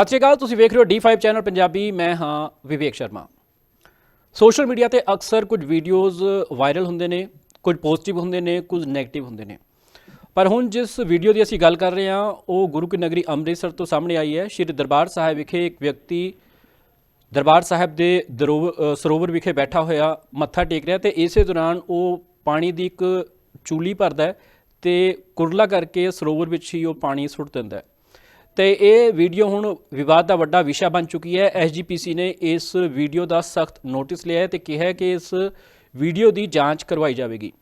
ਸਤਿ ਸ਼੍ਰੀ ਅਕਾਲ, ਤੁਸੀਂ ਵੇਖ ਰਹੇ ਹੋ D5 ਚੈਨਲ ਪੰਜਾਬੀ, ਮੈਂ ਹਾਂ ਵਿਵੇਕ ਸ਼ਰਮਾ। ਸੋਸ਼ਲ ਮੀਡੀਆ ਤੇ ਅਕਸਰ ਕੁਝ ਵੀਡੀਓਜ਼ ਵਾਇਰਲ ਹੁੰਦੇ ਨੇ, ਕੁਝ ਪੋਜ਼ਿਟਿਵ ਹੁੰਦੇ ਨੇ, ਕੁਝ 네ਗੇਟਿਵ ਹੁੰਦੇ ਨੇ। ਪਰ ਹੁਣ ਜਿਸ ਵੀਡੀਓ ਦੀ ਅਸੀਂ ਗੱਲ ਕਰ ਰਹੇ ਹਾਂ, ਉਹ ਗੁਰੂ ਕੀ ਨਗਰੀ ਅੰਮ੍ਰਿਤਸਰ ਤੋਂ ਸਾਹਮਣੇ ਆਈ ਹੈ। ਸ਼੍ਰੀ ਦਰਬਾਰ ਸਾਹਿਬ ਵਿਖੇ ਇੱਕ ਵਿਅਕਤੀ ਦਰਬਾਰ ਸਾਹਿਬ ਦੇ ਦਰੋ- ਸਰੋਵਰ ਵਿਖੇ ਬੈਠਾ ਹੋਇਆ, ਮੱਥਾ ਟੇਕ ਰਿਹਾ ਤੇ ਇਸੇ ਦੌਰਾਨ ਉਹ ਪਾਣੀ ਦੀ ਇੱਕ ਚੂਲੀ ਭਰਦਾ ਹੈ ਤੇ ਕੁਰਲਾ ਕਰਕੇ ਸਰੋਵਰ ਵਿੱਚ ਹੀ ਉਹ ਪਾਣੀ ਸੁੱਟ ਦਿੰਦਾ ਹੈ। ਤੇ ਇਹ ਵੀਡੀਓ ਹੁਣ ਵਿਵਾਦ ਦਾ ਵੱਡਾ ਵਿਸ਼ਾ ਬਣ ਚੁੱਕੀ ਹੈ। ਐਸਜੀਪੀਸੀ ਨੇ ਇਸ ਵੀਡੀਓ ਦਾ ਸਖਤ ਨੋਟਿਸ ਲਿਆ ਹੈ ਤੇ ਕਿਹਾ ਹੈ ਕਿ ਇਸ ਵੀਡੀਓ ਦੀ ਜਾਂਚ ਕਰਵਾਈ ਜਾਵੇਗੀ।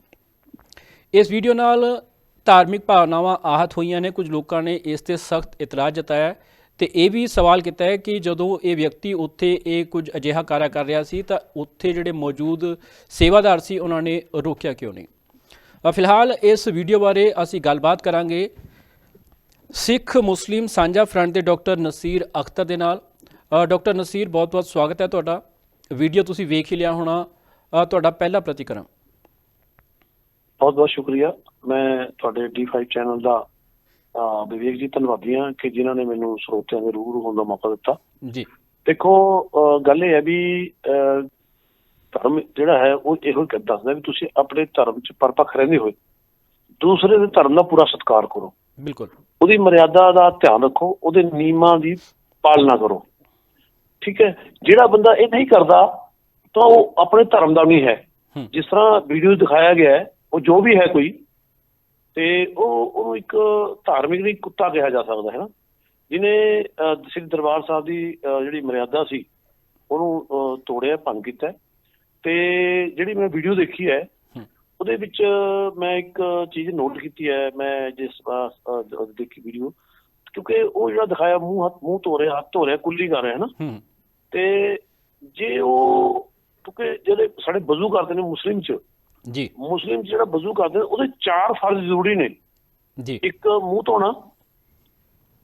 ਇਸ ਵੀਡੀਓ ਨਾਲ ਧਾਰਮਿਕ ਭਾਵਨਾਵਾਂ ਆਹਤ ਹੋਈਆਂ ਨੇ। ਕੁਝ ਲੋਕਾਂ ਨੇ ਇਸ ਤੇ ਸਖਤ ਇਤਰਾਜ਼ ਜਤਾਇਆ ਹੈ ਤੇ ਇਹ ਵੀ ਸਵਾਲ ਕੀਤਾ ਹੈ ਕਿ ਜਦੋਂ ਇਹ ਵਿਅਕਤੀ ਉੱਥੇ ਇਹ ਕੁਝ ਅਜਿਹਾ ਕਾਰਾ ਕਰ ਰਿਹਾ ਸੀ ਤਾਂ ਉੱਥੇ ਜਿਹੜੇ ਮੌਜੂਦ ਸੇਵਾਦਾਰ ਸੀ, ਉਹਨਾਂ ਨੇ ਰੋਕਿਆ ਕਿਉਂ ਨਹੀਂ? ਫਿਲਹਾਲ ਇਸ ਵੀਡੀਓ ਬਾਰੇ ਅਸੀਂ ਗੱਲਬਾਤ ਕਰਾਂਗੇ। ਸਿੱਖ ਮੁਸਲਿਮ ਸਾਂਝਾ ਫਰੰਟ ਦੇ ਡਾਕਟਰ ਨਸੀਰ ਅਖਤਰ ਦੇ ਨਾਲ। ਡਾਕਟਰ ਨਸੀਰ ਬਹੁਤ-ਬਹੁਤ ਸਵਾਗਤ ਹੈ ਤੁਹਾਡਾ। ਵੀਡੀਓ ਤੁਸੀਂ ਵੇਖ ਹੀ ਲਿਆ ਹੋਣਾ। ਤੁਹਾਡਾ ਪਹਿਲਾ ਪ੍ਰਤੀਕਰਮ। ਬਹੁਤ ਬਹੁਤ ਸ਼ੁਕਰੀਆ। ਮੈਂ ਤੁਹਾਡੇ D5 ਚੈਨਲ ਦਾ ਵਿਵੇਕ ਜੀ ਧੰਨਵਾਦੀ ਹਾਂ ਕਿ ਜਿਨ੍ਹਾਂ ਨੇ ਮੈਨੂੰ ਸਰੋਤਿਆਂ ਦੇ ਰੂਬਰੂ ਹੋਣ ਦਾ ਮੌਕਾ ਦਿੱਤਾ। ਜੀ। ਦੇਖੋ ਗੱਲ ਇਹ ਹੈ ਵੀ ਧਰਮ ਜਿਹੜਾ ਹੈ ਉਹ ਇਹੋ ਹੀ ਦੱਸਦਾ ਵੀ ਤੁਸੀਂ ਆਪਣੇ ਧਰਮ 'ਚ ਪਰਪੱਖ ਰਹਿੰਦੇ ਹੋਏ ਦੂਸਰੇ ਦੇ ਧਰਮ ਦਾ ਪੂਰਾ ਸਤਿਕਾਰ ਕਰੋ। ਬਿਲਕੁਲ ਉਹਦੀ ਮਰਿਆਦਾ ਦਾ ਧਿਆਨ ਰੱਖੋ ਉਹਦੇ ਨਿਯਮਾਂ ਦੀ ਪਾਲਣਾ ਕਰੋ ਠੀਕ ਹੈ ਜਿਹੜਾ ਬੰਦਾ ਇਹ ਨਹੀਂ ਕਰਦਾ ਤਾਂ ਉਹ ਆਪਣੇ ਧਰਮ ਦਾ ਨਹੀਂ ਹੈ। ਜਿਸ ਤਰ੍ਹਾਂ ਵੀਡੀਓ ਦਿਖਾਇਆ ਗਿਆ ਹੈ ਉਹ ਜੋ ਵੀ ਹੈ ਕੋਈ ਤੇ ਉਹ ਉਹਨੂੰ ਇੱਕ ਧਾਰਮਿਕ ਦੀ ਕੁੱਤਾ ਕਿਹਾ ਜਾ ਸਕਦਾ ਹੈ ਨਾ ਜਿਹਨੇ ਅਹ, ਸ੍ਰੀ ਦਰਬਾਰ ਸਾਹਿਬ ਦੀ ਜਿਹੜੀ ਮਰਿਆਦਾ ਸੀ ਉਹਨੂੰ ਤੋੜਿਆ ਭੰਗ ਕੀਤਾ। ਤੇ ਜਿਹੜੀ ਮੈਂ ਵੀਡੀਓ ਦੇਖੀ ਹੂੰ। ਉਹਦੇ ਵਿੱਚ ਮੈਂ ਇੱਕ ਚੀਜ਼ ਨੋਟ ਕੀਤੀ ਹੈ ਮੈਂ ਜਿਸ ਦੇਖੀ ਵੀਡੀਓ ਕਿਉਂਕਿ ਉਹ ਜਿਹੜਾ ਦਿਖਾਇਆ ਮੂੰਹ ਹੱਥ ਮੂੰਹ ਧੋ ਰਿਹਾ ਹੱਥ ਧੋ ਰਿਹਾ ਕੁੱਲੀ ਕਰ ਰਿਹਾ ਹੈ ਨਾ। ਤੇ ਜੇ ਉਹ ਕਿਉਂਕਿ ਜਿਹੜੇ ਸਾਡੇ ਵਜ਼ੂ ਕਰਦੇ ਨੇ ਮੁਸਲਿਮ ਚ ਜੀ। ਮੁਸਲਿਮ ਜਿਹੜਾ ਵਜ਼ੂ ਕਰਦੇ ਨੇ ਉਹਦੇ ਚਾਰ ਫਰਜ਼ ਜ਼ਰੂਰੀ ਨੇ। ਜੀ। ਇੱਕ ਮੂੰਹ ਧੋਣਾ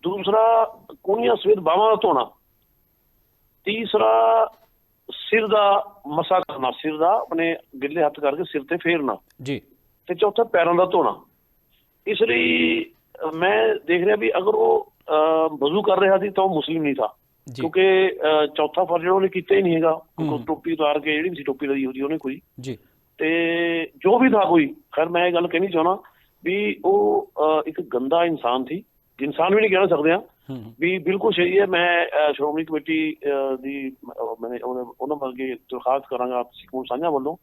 ਦੂਸਰਾ ਕੋਨੀਆਂ ਸਵੇਦ ਬਾਹਾਂ ਦਾ ਧੋਣਾ ਤੀਸਰਾ ਸਿਰ ਦਾ ਮਸਾ ਕਰਨਾ ਸਿਰ ਦਾ ਆਪਣੇ ਗਿੱਲੇ ਹੱਥ ਕਰਕੇ ਸਿਰ ਤੇ ਫੇਰਨਾ। ਜੀ। ਤੇ ਚੌਥਾ ਪੈਰਾਂ ਦਾ ਧੋਣਾ। ਇਸ ਲਈ ਮੈਂ ਦੇਖ ਰਿਹਾ ਵੀ ਅਗਰ ਉਹ ਵਜ਼ੂ ਕਰ ਰਿਹਾ ਸੀ ਤਾਂ ਉਹ ਮੁਸਲਿਮ ਨਹੀਂ ਥਾ। ਕਿਉਂਕਿ ਚੌਥਾ ਫਰਜ਼ ਉਹਨੇ ਕੀਤਾ ਹੀ ਨਹੀਂ ਹੈਗਾ। ਟੋਪੀ ਉਤਾਰ ਕੇ ਜਿਹੜੀ ਵੀ ਸੀ ਟੋਪੀ ਲਈ ਉਹਦੀ ਉਹਨੇ ਕੋਈ। ਜੀ। ਤੇ ਜੋ ਵੀ ਥਾ ਕੋਈ। ਖੈਰ ਮੈਂ ਇਹ ਗੱਲ ਕਹਿਣੀ ਚਾਹਣਾ ਵੀ ਉਹ ਇੱਕ ਗੰਦਾ ਇਨਸਾਨ ਸੀ। ਇਨਸਾਨ ਵੀ ਨਹੀਂ ਕਹਿਣਾ ਸਕਦੇ ਆ ਵੀ ਬਿਲਕੁਲ ਸਹੀ ਹੈ। ਮੈਂ ਸ਼੍ਰੋਮਣੀ ਕਮੇਟੀ ਦੀ ਮੈਨੇ ਉਹਨਾਂ ਅੱਗੇ ਦਰਖਾਸਤ ਕਰਾਂਗਾ ਆਪ ਸਿੱਖ ਕੌਮ ਸਾਂਝਾ ਵੱਲੋਂ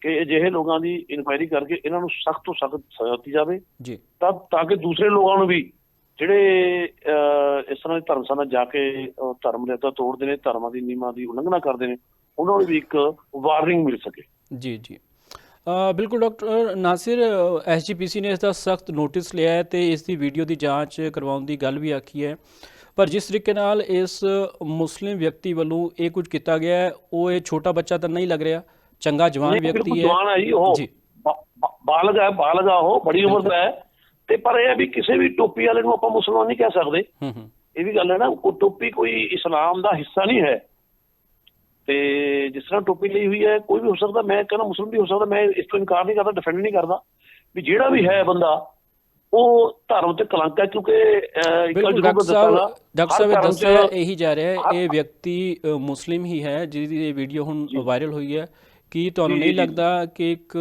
ਕਿ ਅਜਿਹੇ ਲੋਕਾਂ ਦੀ ਇਨਕੁਆਇਰੀ ਕਰਕੇ ਇਹਨਾਂ ਨੂੰ ਸਖਤ ਤੋਂ ਸਖਤ ਸਜ਼ਾ ਦਿੱਤੀ ਜਾਵੇ। ਜੀ। ਤਾਂ ਤਾਂ ਕਿ ਦੂਸਰੇ ਲੋਕਾਂ ਨੂੰ ਵੀ ਜਿਹੜੇ ਇਸ ਤਰ੍ਹਾਂ ਦੇ ਧਰਮ ਸਥਾਨਾਂ ਜਾ ਕੇ ਧਰਮ ਮਰਿਆਦਾ ਤੋੜਦੇ ਨੇ ਧਰਮਾਂ ਦੀ ਨੀਮਾਂ ਦੀ ਉਲੰਘਣਾ ਕਰਦੇ ਨੇ ਉਹਨਾਂ ਨੂੰ ਵੀ ਇੱਕ ਵਾਰਨਿੰਗ ਮਿਲ ਸਕੇ। ਜੀ ਜੀ। ਬਿਲਕੁਲ ਡਾਕਟਰ ਨਾਸਿਰ ਐਸਜੀਪੀਸੀ ਨੇ ਇਸ ਦਾ ਸਖਤ ਨੋਟਿਸ ਲਿਆ ਹੈ ਤੇ ਇਸ ਦੀ ਵੀਡੀਓ ਦੀ ਜਾਂਚ ਕਰਵਾਉਣ ਦੀ ਗੱਲ ਵੀ ਆਖੀ ਹੈ। ਪਰ ਜਿਸ ਤਰੀਕੇ ਨਾਲ ਇਸ ਮੁਸਲਿਮ ਵਿਅਕਤੀ ਵੱਲੋਂ ਇਹ ਕੁਝ ਕੀਤਾ ਗਿਆ ਹੈ ਉਹ ਇਹ ਛੋਟਾ ਬੱਚਾ ਤਾਂ ਨਹੀਂ ਲੱਗ ਰਿਹਾ ਚੰਗਾ ਜਵਾਨ ਵਿਅਕਤੀ ਹੈ। ਜਵਾਨ ਹੈ ਜੀ ਉਹ ਬਾਲਗ ਹੈ ਬਾਲਗ ਆ ਉਹ ਬੜੀ ਉਮਰ ਦਾ ਹੈ। ਤੇ ਪਰ ਇਹ ਵੀ ਕਿਸੇ ਵੀ ਟੋਪੀ ਵਾਲੇ ਨੂੰ ਆਪਾਂ ਮੁਸਲਮਾਨ ਨਹੀਂ ਕਹਿ ਸਕਦੇ। ਇਹ ਵੀ ਗੱਲ ਹੈ ਨਾ ਉਹ ਟੋਪੀ ਕੋਈ ਇਸਲਾਮ ਦਾ ਹਿੱਸਾ ਨਹੀਂ ਹੈ। ਤੇ ਜਿਸ ਤਰ੍ਹਾਂ ਟੋਪੀ ਲਈ ਹੋਈ ਹੈ ਕੋਈ ਵੀ ਹੋ ਸਕਦਾ ਮੈਂ ਕਹਿੰਦਾ ਮੁਸਲਮ ਵੀ ਹੋ ਸਕਦਾ ਮੈਂ ਇਸ ਤੋਂ ਇਨਕਾਰ ਨਹੀਂ ਕਰਦਾ ਡਿਫੈਂਡ ਨਹੀਂ ਕਰਦਾ ਵੀ ਜਿਹੜਾ ਵੀ ਹੈ ਬੰਦਾ ਉਹ ਧਰਮ ਤੇ ਕਲੰਕ ਹੈ ਕਿਉਂਕਿ ਬਿਲਕੁਲ ਡਾਕਟਰ ਸਾਹਿਬ ਡਾਕਟਰ ਸਾਹਿਬ ਦੱਸਿਆ ਇਹੀ ਜਾ ਰਿਹਾ ਹੈ ਇਹ ਵਿਅਕਤੀ ਮੁਸਲਿਮ ਹੀ ਹੈ ਜਿਹਦੀ ਇਹ ਵੀਡੀਓ ਹੁਣ। ਵਾਇਰਲ ਹੋਈ ਹੈ ਕੀ ਤੁਹਾਨੂੰ ਨਹੀਂ। ਲੱਗਦਾ ਕਿ ਇੱਕ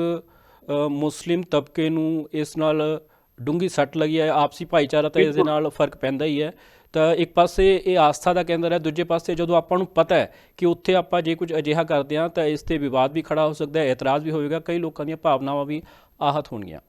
ਮੁਸਲਿਮ ਤਬਕੇ ਨੂੰ ਇਸ ਨਾਲ ਡੂੰਗੀ ਸੱਟ ਲੱਗੀ ਹੈ ਆਪਸੀ ਭਾਈਚਾਰਾ ਤਾਂ ਇਸ ਦੇ। ਨਾਲ ਫ਼ਰਕ ਪੈਂਦਾ ਹੀ ਹੈ ਤਾਂ ਇੱਕ ਪਾਸੇ ਇਹ ਆਸਥਾ ਦਾ ਕੇਂਦਰ ਹੈ ਦੂਜੇ ਪਾਸੇ ਜਦੋਂ ਆਪਾਂ ਨੂੰ ਪਤਾ ਹੈ ਕਿ ਉੱਥੇ ਆਪਾਂ ਜੇ ਕੁਝ ਅਜਿਹਾ ਕਰਦੇ ਹਾਂ ਤਾਂ ਇਸ ਤੇ ਵਿਵਾਦ ਵੀ ਖੜਾ ਹੋ ਸਕਦਾ ਹੈ ਇਤਰਾਜ਼ ਵੀ ਹੋਵੇਗਾ ਕਈ ਲੋਕਾਂ ਦੀਆਂ ਭਾਵਨਾਵਾਂ ਵੀ ਆਹਤ ਹੋਣਗੀਆਂ।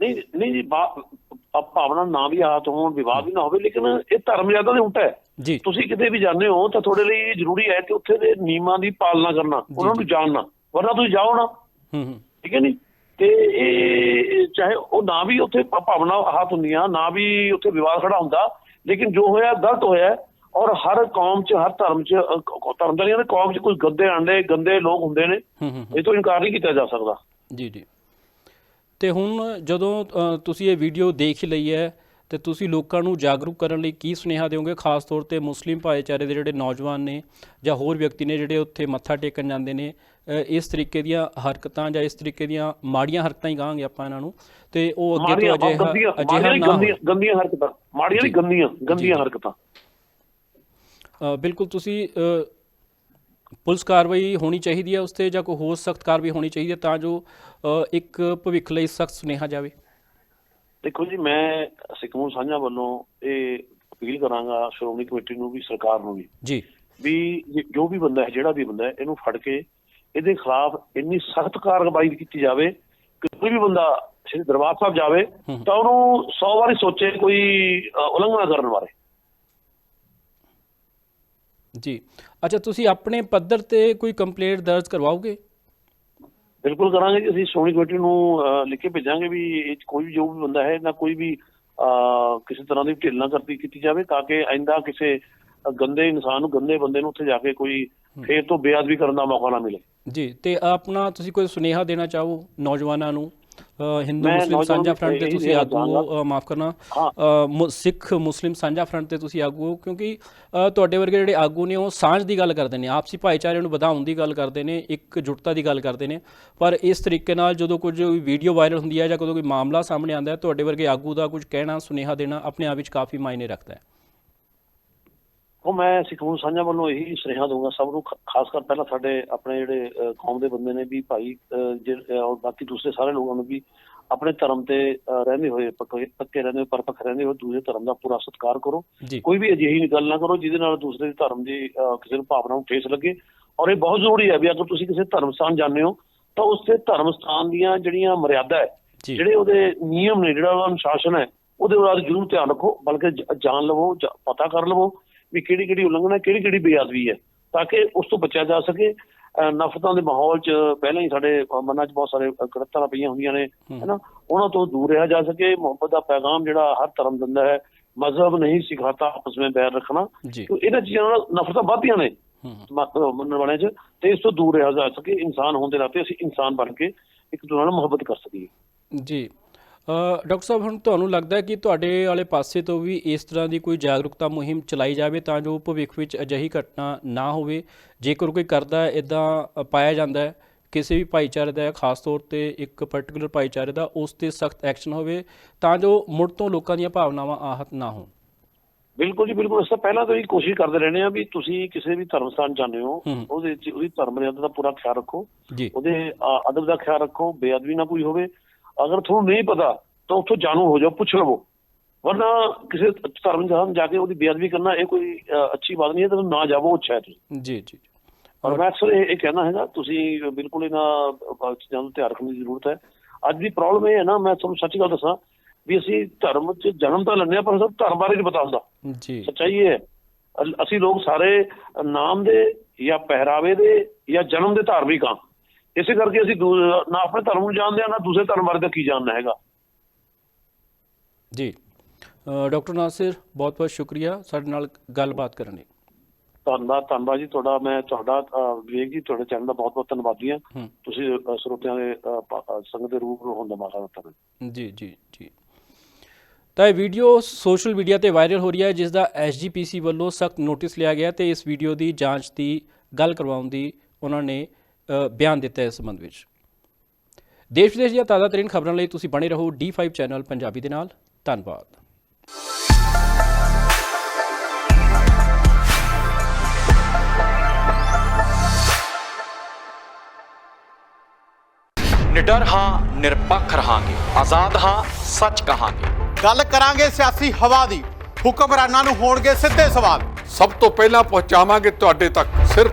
ਨਹੀਂ ਨਹੀਂ ਜੀ ਭਾਵਨਾ ਨਾ ਵੀ ਆਹਤ ਹੋਣ ਵਿਵਾਦ ਵੀ ਨਾ ਹੋਵੇ ਲੇਕਿਨ ਇਹ ਧਰਮ ਮਰਿਆਦਾ ਦੇ ਉਲਟਾ ਹੈ। ਜੀ। ਤੁਸੀਂ ਕਿਤੇ ਵੀ ਜਾਂਦੇ ਹੋ ਤਾਂ ਤੁਹਾਡੇ ਲਈ ਜ਼ਰੂਰੀ ਹੈ ਕਿ ਉੱਥੇ ਦੇ ਨਿਯਮਾਂ ਦੀ ਪਾਲਣਾ ਕਰਨਾ ਉਹਨਾਂ ਨੂੰ ਜਾਣਨਾ ਵਰਨਾ ਤੁਸੀਂ ਜਾਓ ਨਾ। ਹੂੰ ਹੂੰ। ਠੀਕ ਹੈ ਨਹੀਂ ਤੇ ਇਹ ਚਾਹੇ ਉਹ ਨਾ ਵੀ ਉੱਥੇ ਭਾਵਨਾ ਆਹਤ ਹੁੰਦੀਆਂ ਨਾ ਵੀ ਉੱਥੇ ਵਿਵਾਦ ਖੜਾ ਹੁੰਦਾ ਲੇਕਿਨ ਜੋ ਹੋਇਆ ਗਲਤ ਹੋਇਆ ਔਰ ਹਰ ਕੌਮ 'ਚ ਹਰ ਧਰਮ 'ਚ ਧਰਮ ਦਾ ਨਹੀਂ ਕੌਮ 'ਚ ਕੋਈ ਗੰਦੇ ਆਂਡੇ ਗੰਦੇ ਲੋਕ ਹੁੰਦੇ ਨੇ ਇਹ ਤੋਂ ਇਨਕਾਰ ਨਹੀਂ ਕੀਤਾ ਜਾ ਸਕਦਾ। ਜੀ ਜੀ। ਤੇ ਹੁਣ ਜਦੋਂ ਤੁਸੀਂ ਇਹ ਵੀਡੀਓ ਦੇਖ ਲਈ ਹੈ ਤੇ ਤੁਸੀਂ ਲੋਕਾਂ ਨੂੰ ਜਾਗਰੂਕ ਕਰਨ ਲਈ ਕੀ ਸੁਨੇਹਾ ਦਿਓਗੇ ਖਾਸ ਤੌਰ ਤੇ ਮੁਸਲਿਮ ਭਾਈਚਾਰੇ ਦੇ ਜਿਹੜੇ ਨੌਜਵਾਨ ਨੇ ਜਾਂ ਹੋਰ ਵਿਅਕਤੀ ਨੇ ਜਿਹੜੇ ਉੱਥੇ ਮੱਥਾ ਟੇਕਣ ਜਾਂਦੇ ਨੇ ਇਸ ਤਰੀਕੇ ਦੀਆਂ ਹਰਕਤਾਂ ਜਾਂ ਇਸ ਤਰੀਕੇ ਦੀਆਂ ਮਾੜੀਆਂ ਹਰਕਤਾਂ ਹੀ ਕਹਾਂਗੇ ਆਪਾਂ ਇਹਨਾਂ ਨੂੰ ਤੇ ਉਹ ਅੱਗੇ ਤੋਂ ਅਜਿਹਾ ਗੰਦੀਆਂ ਅਜਿਹਾ ਨਾ ਹਰਕਤਾਂ ਮਾੜੀਆਂ ਨਹੀਂ। ਗੰਦੀਆਂ ਗੰਦੀਆਂ। ਹਰਕਤਾਂ ਬਿਲਕੁਲ ਤੁਸੀਂ ਪੁਲਿਸ ਕਾਰਵਾਈ ਹੋਣੀ ਚਾਹੀਦੀ ਹੈ ਉਸ ਤੇ ਜਾਂ ਕੋਈ ਹੋਰ ਸਖਤ ਕਾਰਵਾਈ ਹੋਣੀ ਚਾਹੀਦੀ ਹੈ ਤਾਂ ਜੋ ਇੱਕ ਭਵਿੱਖ ਲਈ ਸਖਤ ਸੁਨੇਹਾ ਜਾਵੇ ਦੇਖੋ ਜੀ ਮੈਂ ਸਿੱਖਮੂ ਸਾਂਝਾ ਵੱਲੋਂ ਇਹ ਅਪੀਲ ਕਰਾਂਗਾ ਸ਼੍ਰੋਮਣੀ ਕਮੇਟੀ ਨੂੰ ਵੀ ਸਰਕਾਰ ਨੂੰ ਵੀ ਜੀ। ਵੀ ਜੇ- ਵੀ ਬੰਦਾ ਹੈ ਜਿਹੜਾ ਵੀ ਬੰਦਾ ਹੈ ਇਹਨੂੰ ਫੜ ਕੇ ਇਹਦੇ ਖਿਲਾਫ ਇੰਨੀ ਸਖਤ ਕਾਰਵਾਈ ਕੀਤੀ ਜਾਵੇ ਕਿ ਕੋਈ ਵੀ ਬੰਦਾ ਸ੍ਰੀ ਦਰਬਾਰ ਸਾਹਿਬ ਜਾਵੇ। ਤਾਂ ਉਹਨੂੰ 100 ਵਾਰੀ ਸੋਚੇ ਕੋਈ ਉਲੰਘਣਾ ਕਰਨ ਬਾਰੇ। ਜੀ। ਅੱਛਾ ਤੁਸੀਂ ਆਪਣੇ ਪੱਧਰ ਤੇ ਕੋਈ ਕੰਪਲੇਂਟ ਦਰਜ ਕਰਵਾਓਗੇ? ਬਿਲਕੁਲ ਕਰਾਂਗੇ ਜੀ ਅਸੀਂ ਸ਼੍ਰੋਮਣੀ ਕਮੇਟੀ ਨੂੰ ਲਿਖ ਕੇ ਭੇਜਾਂਗੇ ਵੀ ਇਹ ਕੋਈ ਵੀ ਜੋ ਵੀ ਬੰਦਾ ਹੈ ਨਾ ਕੋਈ ਵੀ ਕਿਸੇ ਤਰ੍ਹਾਂ ਦੀ ਢਿੱਲ ਨਾ ਕਰਤੀ ਕੀਤੀ ਜਾਵੇ ਤਾਂ ਕਿ ਆਇੰਦਾ ਕਿਸੇ ਗੰਦੇ ਇਨਸਾਨ ਨੂੰ ਗੰਦੇ ਬੰਦੇ ਨੂੰ ਉੱਥੇ ਜਾ ਕੇ ਕੋਈ ਫੇਰ ਤੋਂ ਬੇਅਦਬੀ ਕਰਨ ਦਾ ਮੌਕਾ ਨਾ ਮਿਲੇ। ਜੀ ਤੇ ਆਪਣਾ ਤੁਸੀਂ ਕੋਈ ਸੁਨੇਹਾ ਦੇਣਾ ਚਾਹੋ ਨੌਜਵਾਨਾਂ ਨੂੰ? ਹਿੰਦੂ ਮੁਸਲਿਮ ਸਾਂਝਾ ਫਰੰਟ ਤੇ ਤੁਸੀਂ ਆਗੂ ਮਾਫ ਕਰਨਾ। ਸਿੱਖ ਮੁਸਲਿਮ ਸਾਂਝਾ ਫਰੰਟ ਤੇ ਤੁਸੀਂ ਆਗੂ ਕਿਉਂਕਿ ਤੁਹਾਡੇ ਵਰਗੇ ਜਿਹੜੇ ਆਗੂ ਨੇ ਉਹ ਸਾਂਝ ਦੀ ਗੱਲ ਕਰਦੇ ਨੇ ਆਪਸੀ ਭਾਈਚਾਰੇ ਨੂੰ ਵਧਾਉਣ ਦੀ ਗੱਲ ਕਰਦੇ ਨੇ ਇੱਕ ਜੁਟਤਾ ਦੀ ਗੱਲ ਕਰਦੇ ਨੇ। ਪਰ ਇਸ ਤਰੀਕੇ ਨਾਲ ਜਦੋਂ ਕੁਝ ਵੀਡੀਓ ਵਾਇਰਲ ਹੁੰਦੀ ਹੈ ਜਾਂ ਕਦੋਂ ਕੋਈ ਮਾਮਲਾ ਸਾਹਮਣੇ ਆਉਂਦਾ ਹੈ ਤੁਹਾਡੇ ਵਰਗੇ ਆਗੂ ਦਾ ਕੁਝ ਕਹਿਣਾ ਸੁਨੇਹਾ ਦੇਣਾ ਆਪਣੇ ਆਪ ਵਿੱਚ ਕਾਫੀ ਮਾਇਨੇ ਰੱਖਦਾ ਹੈ। ਉਹ ਮੈਂ ਸਿੱਖੂ ਸਾਂਝਾ ਵੱਲੋਂ ਇਹੀ ਸੁਨੇਹਾ ਦਊਂਗਾ ਸਭ ਨੂੰ ਖਾਸ ਕਰ ਪਹਿਲਾਂ ਸਾਡੇ ਆਪਣੇ ਜਿਹੜੇ ਕੌਮ ਦੇ ਬੰਦੇ ਨੇ ਵੀ ਭਾਈ ਔਰ ਬਾਕੀ ਦੂਸਰੇ ਸਾਰੇ ਲੋਕਾਂ ਨੂੰ ਵੀ ਆਪਣੇ ਧਰਮ ਤੇ ਰਹਿੰਦੇ ਹੋਏ ਪੱਕੇ ਪੱਕੇ ਰਹਿੰਦੇ ਹੋਏ ਪਰਪੱਕ ਰਹਿੰਦੇ ਹੋਏ ਦੂਜੇ ਧਰਮ ਦਾ ਪੂਰਾ ਸਤਿਕਾਰ ਕਰੋ। ਕੋਈ ਵੀ ਅਜਿਹੀ ਗੱਲ ਨਾ ਕਰੋ ਜਿਹਦੇ ਨਾਲ ਦੂਸਰੇ ਧਰਮ ਦੀ ਕਿਸੇ ਨੂੰ ਭਾਵਨਾ ਨੂੰ ਠੇਸ ਲੱਗੇ। ਔਰ ਇਹ ਬਹੁਤ ਜ਼ਰੂਰੀ ਹੈ ਵੀ ਅਗਰ ਤੁਸੀਂ ਕਿਸੇ ਧਰਮ ਸਥਾਨ ਜਾਂਦੇ ਹੋ ਤਾਂ ਉਸ ਤੇ ਧਰਮ ਸਥਾਨ ਦੀਆਂ ਜਿਹੜੀਆਂ ਮਰਿਆਦਾ ਹੈ ਜਿਹੜੇ ਉਹਦੇ ਨਿਯਮ ਨੇ ਜਿਹੜਾ ਉਹਦਾ ਅਨੁਸ਼ਾਸਨ ਹੈ ਉਹਦੇ ਵੱਲ ਜ਼ਰੂਰ ਧਿਆਨ ਰੱਖੋ ਬਲਕਿ ਜਾਣ ਲਵੋ ਪਤਾ ਕਰ ਲਵੋ ਵੀ ਕਿਹੜੀ ਕਿਹੜੀ ਉਲੰਘਣਾ ਕਿਹੜੀ ਕਿਹੜੀ ਬੇਅਦਬੀ ਹੈ ਤਾਂ ਕਿ ਉਸ ਤੋਂ ਬਚਿਆ ਜਾ ਸਕੇ। ਨਫ਼ਰਤਾਂ ਦੇ ਮਾਹੌਲ 'ਚ ਪਹਿਲਾਂ ਹੀ ਸਾਡੇ ਮਨਾਂ 'ਚ ਬਹੁਤ ਸਾਰੇ ਕੜਤਾਂ ਪਈਆਂ ਹੁੰਦੀਆਂ ਨੇ। ਹੈਨਾ? ਉਹਨਾਂ ਤੋਂ ਦੂਰ ਰਿਹਾ ਜਾ ਸਕੇ। ਮੁਹੱਬਤ ਦਾ ਪੈਗਾਮ ਜਿਹੜਾ ਹਰ ਧਰਮ ਦਿੰਦਾ ਹੈ ਮਜ਼ਹਬ ਨਹੀਂ ਸਿਖਾਤਾ ਆਪਸ ਵਿੱਚ ਬੈਰ ਰੱਖਣਾ। तो ਇਹਨਾਂ ਚੀਜ਼ਾਂ ਨਾਲ ਨਫ਼ਰਤਾਂ ਵੱਧਦੀਆਂ ਨੇ ਹੂੰ। ਮ- ਮੰਨਣ ਵਾਲਿਆਂ 'ਚ ਤੇ ਇਸ ਤੋਂ ਦੂਰ ਰਿਹਾ ਜਾ ਸਕੇ। ਇਨਸਾਨ ਹੋਣ ਦੇ ਨਾਤੇ ਅਸੀਂ ਇਨਸਾਨ ਬਣ ਕੇ ਇੱਕ ਦੂਜੇ ਨਾਲ ਮੁਹੱਬਤ ਕਰ ਸਕੀਏ। ਜੀ। ਡਾਕਟਰ ਸਾਹਿਬ ਹੁਣ ਤੁਹਾਨੂੰ ਲੱਗਦਾ ਹੈ ਕਿ ਤੁਹਾਡੇ ਵਾਲੇ ਪਾਸੇ ਤੋਂ ਵੀ ਇਸ ਤਰ੍ਹਾਂ ਦੀ ਕੋਈ ਜਾਗਰੂਕਤਾ ਮੁਹਿੰਮ ਚਲਾਈ ਜਾਵੇ ਤਾਂ ਜੋ ਭਵਿੱਖ ਵਿੱਚ ਅਜਿਹੀ ਘਟਨਾ ਨਾ ਹੋਵੇ? ਜੇਕਰ ਕੋਈ ਕਰਦਾ ਇਦਾਂ ਪਾਇਆ ਜਾਂਦਾ ਹੈ ਕਿਸੇ ਵੀ ਭਾਈਚਾਰੇ ਦਾ ਖਾਸ ਤੌਰ ਤੇ ਇੱਕ ਪਾਰਟਿਕੂਲਰ ਭਾਈਚਾਰੇ ਦਾ ਉਸ ਤੇ ਸਖਤ ਐਕਸ਼ਨ ਹੋਵੇ ਤਾਂ ਜੋ ਮੁੜ ਤੋਂ ਲੋਕਾਂ ਦੀਆਂ ਭਾਵਨਾਵਾਂ ਆਹਤ ਨਾ ਹੋਣ? ਬਿਲਕੁਲ ਜੀ ਬਿਲਕੁਲ। ਅਸੀਂ ਤਾਂ ਪਹਿਲਾਂ ਤੋਂ ਹੀ ਕੋਸ਼ਿਸ਼ ਕਰਦੇ ਰਹਿੰਦੇ ਆ ਵੀ ਤੁਸੀਂ ਕਿਸੇ ਵੀ ਧਰਮ ਸਥਾਨ ਜਾਂਦੇ ਹੋ। ਉਹਦੇ ਵਿੱਚ ਉਹਦੀ ਧਰਮ ਮਰਿਆਦਾ ਦਾ ਪੂਰਾ ਖਿਆਲ ਰੱਖੋ। ਉਹਦੇ ਅਦਬ ਦਾ ਖਿਆਲ ਰੱਖੋ ਬੇਅਦਬੀ ਨਾ ਕੋਈ ਹੋਵੇ। ਅਗਰ ਤੁਹਾਨੂੰ ਨਹੀਂ ਪਤਾ ਤਾਂ ਉੱਥੋਂ ਜਾਣੂ ਹੋ ਜਾਓ ਪੁੱਛ ਲਵੋ। ਵਰਨਾ ਕਿਸੇ ਧਰਮ ਜਹਾਨ ਜਾ ਕੇ ਉਹਦੀ ਬੇਅਦਬੀ ਕਰਨਾ ਇਹ ਕੋਈ ਅੱਛੀ ਬਾਤ ਨਹੀਂ ਹੈ ਤਾਂ ਨਾ ਜਾਵੋ ਅੱਛਾ ਹੈ ਜੀ ਜੀ ਔਰ ਮੈਂ ਅਕਸਰ ਇਹ ਕਹਿਣਾ ਹੈਗਾ ਤੁਸੀਂ ਬਿਲਕੁਲ ਇਹਨਾਂ ਚੀਜ਼ਾਂ ਨੂੰ ਧਿਆਨ ਰੱਖਣ ਦੀ ਜ਼ਰੂਰਤ ਹੈ। ਅੱਜ ਦੀ ਪ੍ਰੋਬਲਮ ਇਹ ਹੈ ਨਾ ਮੈਂ ਤੁਹਾਨੂੰ ਸੱਚੀ ਗੱਲ ਦੱਸਾਂ ਵੀ ਅਸੀਂ ਧਰਮ 'ਚ ਜਨਮ ਤਾਂ ਲੈਂਦੇ ਹਾਂ ਪਰ ਸਾਨੂੰ ਧਰਮ ਬਾਰੇ ਨਹੀਂ ਪਤਾ ਹੁੰਦਾ। ਜੀ। ਸੱਚਾਈ ਇਹ ਹੈ। ਅਸੀਂ ਲੋਕ ਸਾਰੇ ਨਾਮ ਦੇ ਜਾਂ ਪਹਿਰਾਵੇ ਦੇ ਜਾਂ ਜਨਮ ਦੇ ਧਾਰਮਿਕ ਹਾਂ। ਇਸੇ ਕਰਕੇ ਅਸੀਂ ਨਾ ਆਪਣੇ ਧਰਮ ਨੂੰ ਜਾਣਦੇ ਹਾਂ ਨਾ ਦੂਸਰੇ ਧਰਮ ਬਾਰੇ ਤਾਂ ਕੀ ਜਾਣਨਾ ਹੈਗਾ। ਜੀ। ਡਾਕਟਰ ਨਾਸਿਰ ਬਹੁਤ ਬਹੁਤ ਸ਼ੁਕਰੀਆ ਸਾਡੇ ਨਾਲ ਗੱਲਬਾਤ ਕਰਨ ਲਈ। ਧੰਨਵਾਦ ਧੰਨਵਾਦ ਜੀ ਤੁਹਾਡਾ। ਮੈਂ ਤੁਹਾਡਾ ਵਿਵੇਕ ਜੀ ਤੁਹਾਡੇ ਚੈਨਲ ਦਾ ਬਹੁਤ ਬਹੁਤ ਧੰਨਵਾਦੀ ਹਾਂ। ਤੁਸੀਂ ਸਰੋਤਿਆਂ ਦੇ ਸੰਗਤ ਦੇ ਰੂਪ ਹੋਣ ਦਾ ਮੌਕਾ ਦਿੱਤਾ ਜੀ ਜੀ ਜੀ। ਤਾਂ ਇਹ ਵੀਡੀਓ ਸੋਸ਼ਲ ਮੀਡੀਆ ਤੇ ਵਾਇਰਲ ਹੋ ਰਹੀ ਹੈ ਜਿਸ ਦਾ ਐਸਜੀਪੀਸੀ ਵੱਲੋਂ ਸਖਤ ਨੋਟਿਸ ਲਿਆ ਗਿਆ ਤੇ ਇਸ ਵੀਡੀਓ ਦੀ ਜਾਂਚ ਦੀ ਗੱਲ ਕਰਵਾਉਣ ਦੀ ਉਹਨਾਂ ਨੇ ਬਿਆਨ ਦਿੱਤਾ ਇਸ ਸੰਬੰਧ ਵਿੱਚ। ਦੇਸ਼ ਵਿਦੇਸ਼ ਦੀਆਂ ਤਾਜ਼ਾ ਤਰੀਨ ਖਬਰਾਂ ਲਈ ਤੁਸੀਂ ਬਣੇ ਰਹੋ D5 ਚੈਨਲ ਪੰਜਾਬੀ ਦੇ ਨਾਲ। ਧੰਨਵਾਦ। ਨਿਡਰ ਹਾਂ ਨਿਰਪੱਖ ਰਹਾਂਗੇ। ਆਜ਼ਾਦ ਹਾਂ ਸੱਚ ਕਹਾਂਗੇ। ਗੱਲ ਕਰਾਂਗੇ ਸਿਆਸੀ ਹਵਾ ਦੀ। ਹੁਕਮਰਾਨਾਂ ਨੂੰ ਹੋਣਗੇ ਸਿੱਧੇ ਸਵਾਲ। ਸਭ ਤੋਂ ਪਹਿਲਾਂ ਪਹੁੰਚਾਵਾਂਗੇ ਤੁਹਾਡੇ ਤੱਕ। ਸਿਰਫ